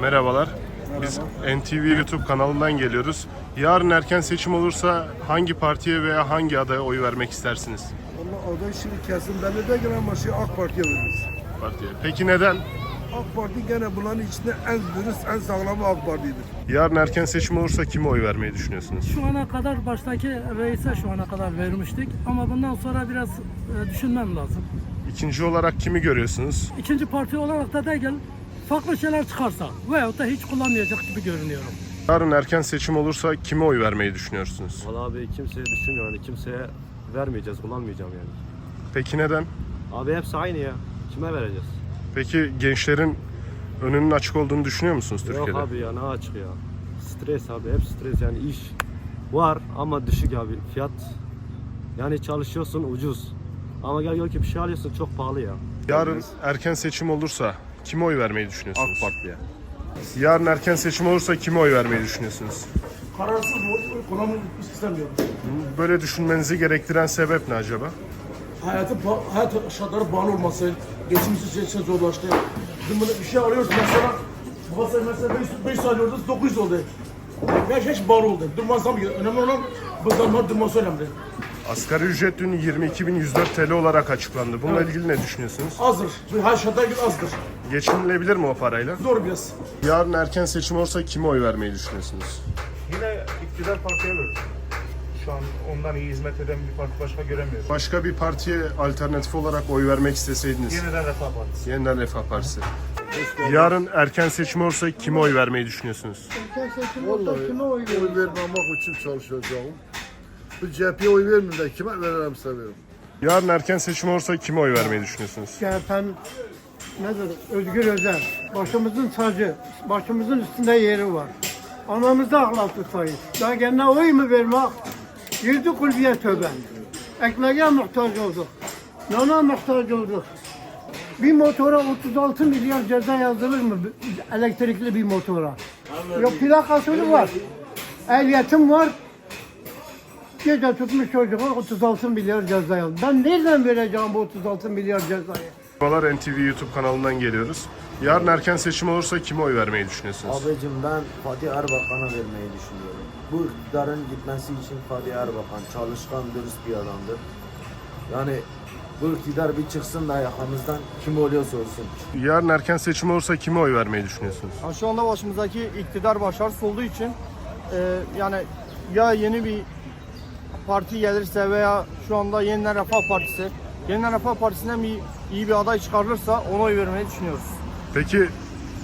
Merhabalar. Biz NTV YouTube kanalından geliyoruz. Yarın erken seçim olursa hangi partiye veya hangi adaya oy vermek istersiniz? Ama aday şimdi kesin belli değil ama şey AK Parti'ye veririz. Partiye. Peki neden? AK Parti gene bunların içinde en dürüst, en sağlamı AK Parti'dir. Yarın erken seçim olursa kime oy vermeyi düşünüyorsunuz? Şu ana kadar baştaki reise şu ana kadar vermiştik ama bundan sonra biraz e, düşünmem lazım. İkinci olarak kimi görüyorsunuz? İkinci parti olarak da değil, farklı şeyler çıkarsa veyahut da hiç kullanmayacak gibi görünüyorum. Yarın erken seçim olursa kime oy vermeyi düşünüyorsunuz? Valla abi kimseye düşünmüyorum hani kimseye vermeyeceğiz, kullanmayacağım yani. Peki neden? Abi hepsi aynı ya. Kime vereceğiz? Peki gençlerin önünün açık olduğunu düşünüyor musunuz Türkiye'de? Yok abi ya ne açık ya. Stres abi hep stres yani iş var ama düşük abi fiyat. Yani çalışıyorsun ucuz. Ama gel gel ki bir şey alıyorsun çok pahalı ya. Yarın erken seçim olursa kime oy vermeyi düşünüyorsunuz? AK Parti'ye. Yarın erken seçim olursa kime oy vermeyi düşünüyorsunuz? Kararsız oy kullanmak istemiyorum. Böyle düşünmenizi gerektiren sebep ne acaba? Hayatı, hayat şartları bağlı olması, geçimimiz için zorlaştı. Şimdi böyle bir şey arıyoruz mesela, babası mesela 500 alıyordu, 900 oldu. Beş hiç bağlı oldu. Durmaz zam yiyor. Önemli olan bu zamlar durması önemli. Asgari ücret dün 22.104 TL olarak açıklandı. Bununla ilgili ne düşünüyorsunuz? Azdır. Bu hayat şartları göre azdır. Geçinilebilir mi o parayla? Zor biraz. Yarın erken seçim olursa kime oy vermeyi düşünüyorsunuz? Yine iktidar partiye verdim. Şu an ondan iyi hizmet eden bir parti başka göremiyorum. Başka bir partiye alternatif olarak oy vermek isteseydiniz. Yeniden Refah Partisi. Yeniden Refah Partisi. Yarın erken seçim olursa kime oy vermeyi düşünüyorsunuz? Vallahi oy vermemek için çalışacağım. Bu CHP'ye oy vermiyorum da kime veririm seviyorum. Yarın erken seçim olursa kime oy vermeyi düşünüyorsunuz? CHP'nin nedir? Özgür Özel. Başımızın tacı. Başımızın üstünde yeri var. Anamızda ahlak tutayız. Daha kendine oy mu vermek? Girdi kulübeye tövbe. Ekmeğe muhtaç olduk. Nana muhtaç olduk. Bir motora 36 milyar ceza yazılır mı? Elektrikli bir motora. Yok plakası var. Ehliyetim var. Gece tutmuş çocuğu 36 milyar ceza yazdı. Ben nereden vereceğim bu 36 milyar cezayı? Merhabalar NTV YouTube kanalından geliyoruz. Yarın erken seçim olursa kime oy vermeyi düşünüyorsunuz? Abicim ben Fatih Erbakan'a vermeyi düşünüyorum. Bu iktidarın gitmesi için Fatih Erbakan çalışkan, dürüst bir adamdır. Yani bu iktidar bir çıksın da yakamızdan kim oluyorsa olsun. Yarın erken seçim olursa kime oy vermeyi düşünüyorsunuz? Şu anda başımızdaki iktidar başarısız olduğu için e, yani ya yeni bir parti gelirse veya şu anda Yeniden Refah Partisi, Yeniden Refah Partisi'nden bir iyi bir aday çıkarılırsa ona oy vermeyi düşünüyoruz. Peki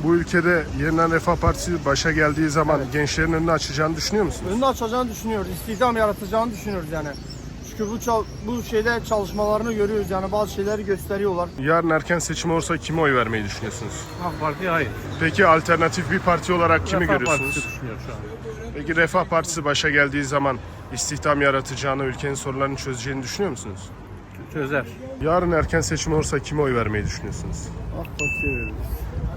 bu ülkede Yeniden Refah Partisi başa geldiği zaman gençlerin önünü açacağını düşünüyor musunuz? Önünü açacağını düşünüyoruz, istihdam yaratacağını düşünüyoruz yani. Çünkü bu çal- bu şeyde çalışmalarını görüyoruz yani bazı şeyleri gösteriyorlar. Yarın erken seçim olursa kime oy vermeyi düşünüyorsunuz? AK Parti hayır. Peki alternatif bir parti olarak kimi Refah görüyorsunuz? Partisi düşünüyor şu an. Peki Refah Partisi başa geldiği zaman istihdam yaratacağını, ülkenin sorunlarını çözeceğini düşünüyor musunuz? Çözer. Yarın erken seçim olursa kime oy vermeyi düşünüyorsunuz? AK Parti'ye veririz.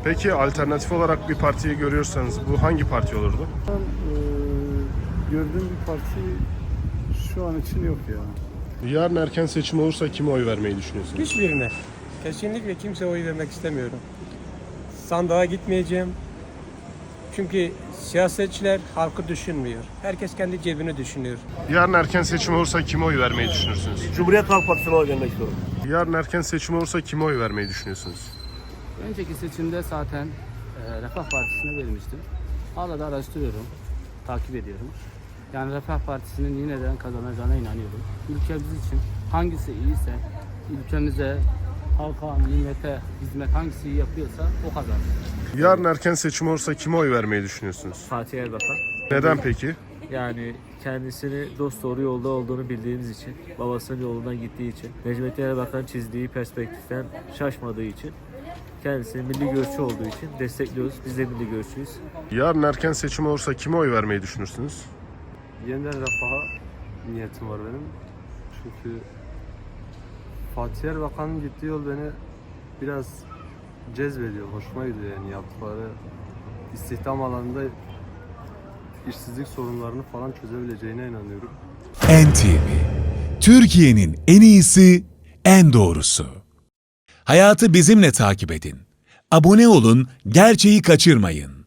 Peki alternatif olarak bir partiyi görüyorsanız bu hangi parti olurdu? Ben eee, gördüğüm bir parti şu an için yok ya. Yarın erken seçim olursa kime oy vermeyi düşünüyorsunuz? Hiçbirine. Kesinlikle kimse oy vermek istemiyorum. Sandığa gitmeyeceğim. Çünkü siyasetçiler halkı düşünmüyor. Herkes kendi cebini düşünüyor. Yarın erken seçim olursa kime oy vermeyi düşünürsünüz? Cumhuriyet Halk Partisi'ne oy vermek istiyorum. Yarın erken seçim olursa kime oy vermeyi düşünüyorsunuz? Önceki seçimde zaten e, Refah Partisi'ne vermiştim. Hala da araştırıyorum, takip ediyorum. Yani Refah Partisi'nin yineden kazanacağına inanıyorum. Ülkemiz için hangisi iyiyse, ülkemize, halka, millete hizmet hangisi iyi yapıyorsa o kazanır. Yarın erken seçim olursa kime oy vermeyi düşünüyorsunuz? Fatih Erbakan. Neden peki? Yani kendisini dost doğru yolda olduğunu bildiğimiz için, babasının yolundan gittiği için, Necmettin Erbakan çizdiği perspektiften şaşmadığı için, kendisi milli görüşçü olduğu için destekliyoruz. Biz de milli görüşçüyüz. Yarın erken seçim olursa kime oy vermeyi düşünürsünüz? Yeniden refaha niyetim var benim. Çünkü Fatih Erbakan'ın gittiği yol beni biraz cezbediyor, hoşuma gidiyor yani yaptıkları istihdam alanında işsizlik sorunlarını falan çözebileceğine inanıyorum. NTV, Türkiye'nin en iyisi, en doğrusu. Hayatı bizimle takip edin. Abone olun, gerçeği kaçırmayın.